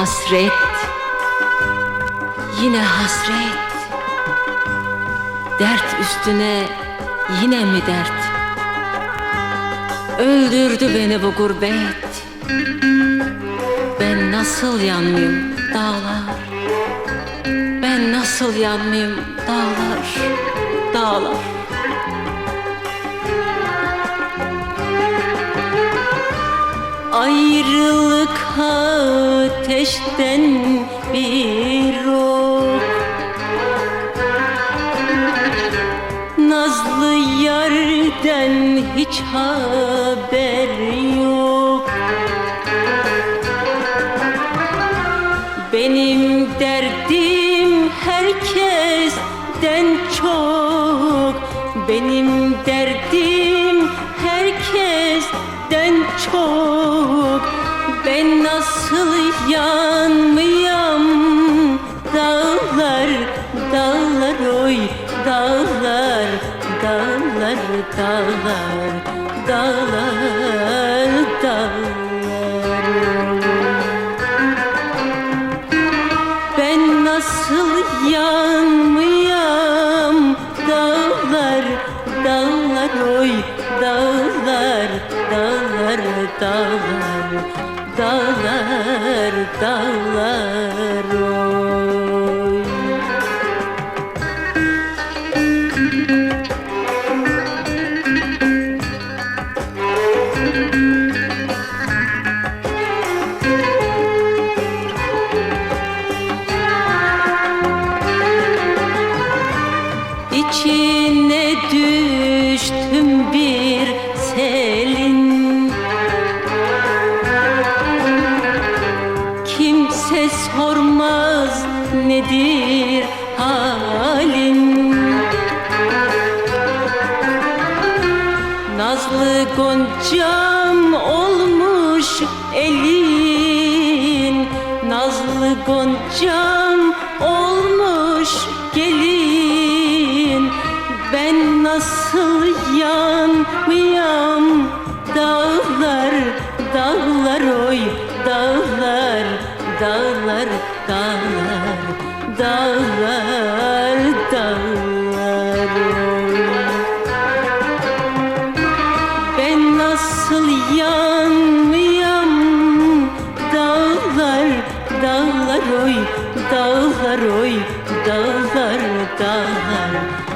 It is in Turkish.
hasret. Yine hasret. Dert üstüne yine mi dert? Öldürdü beni bu gurbet. Ben nasıl yanmayayım dağlar? Ben nasıl yanmayayım dağlar? Dağlar ateşten bir ok Nazlı yarden hiç haber yok. Benim derdim herkesten çok. Benim derdim herkesten çok Ben nasıl yanmayam? Dağlar, dağlar oy Dağlar, dağlar, dağlar Dağlar, dağlar. Ben nasıl yanmayam? Dağlar, dağlar oy Dağlar, dağlar, dağlar Dağlar, dağlar oy. İçine nedir halin? Nazlı goncam olmuş elin. Nazlı goncam olmuş gelin. Ben nasıl yanmayam Dağlar, dağlar. Ben nasıl yanmayam? Dağlar, dağlar oy Dağlar oy Dağlar, dağlar